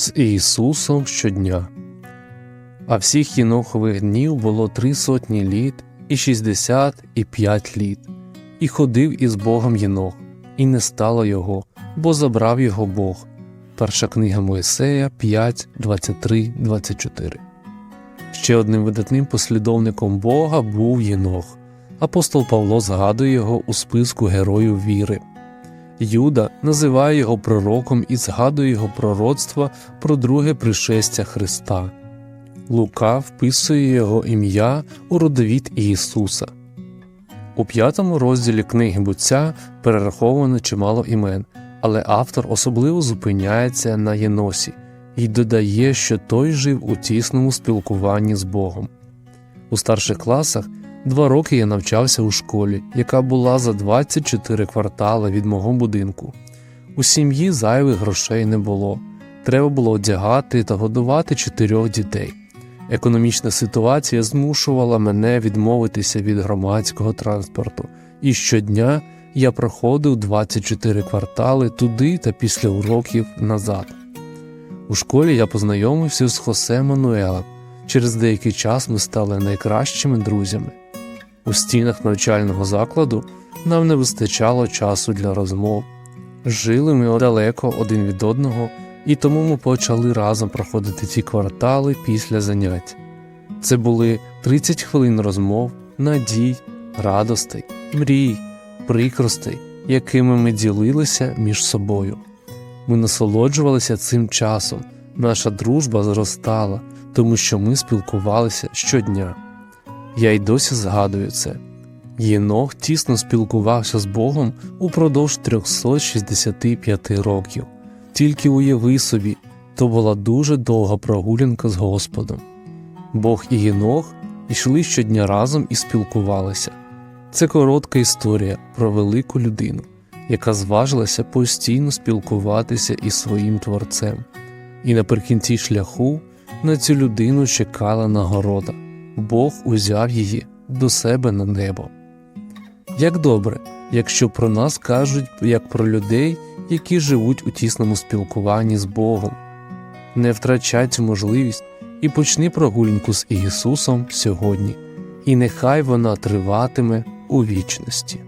з Ісусом щодня. А всіх Єнохових днів було три сотні літ і шістдесят і п'ять літ, і ходив із Богом Єнох, і не стало його, бо забрав його Бог. Перша книга Моїсея 5, 23, 24. Ще одним видатним послідовником Бога був Єнох. Апостол Павло згадує його у списку героїв віри. Юда називає його пророком і згадує його пророцтва про друге пришестя Христа. Лука вписує його ім'я у родовід Ісуса. У п'ятому розділі книги буття перераховано чимало імен, але автор особливо зупиняється на Єносі і додає, що той жив у тісному спілкуванні з Богом. У старших класах два роки я навчався у школі, яка була за 24 квартали від мого будинку. У сім'ї зайвих грошей не було. Треба було одягати та годувати чотирьох дітей. Економічна ситуація змушувала мене відмовитися від громадського транспорту, і щодня я проходив 24 квартали туди та після уроків назад. У школі я познайомився з Хосе Мануелем. Через деякий час ми стали найкращими друзями. У стінах навчального закладу нам не вистачало часу для розмов. Жили ми далеко один від одного, і тому ми почали разом проходити ці квартали після занять. Це були 30 хвилин розмов, надій, радостей, мрій, прикростей, якими ми ділилися між собою. Ми насолоджувалися цим часом, наша дружба зростала, тому що ми спілкувалися щодня. Я й досі згадую це. Єнох тісно спілкувався з Богом упродовж 365 років. Тільки уяви собі, то була дуже довга прогулянка з Господом. Бог і Єнох йшли щодня разом і спілкувалися. Це коротка історія про велику людину, яка зважилася постійно спілкуватися із своїм творцем. І наприкінці шляху на цю людину чекала нагорода. Бог узяв її до себе на небо. Як добре, якщо про нас кажуть як про людей, які живуть у тісному спілкуванні з Богом. Не втрачай цю можливість і почни прогулянку з Ісусом сьогодні, і нехай вона триватиме у вічності.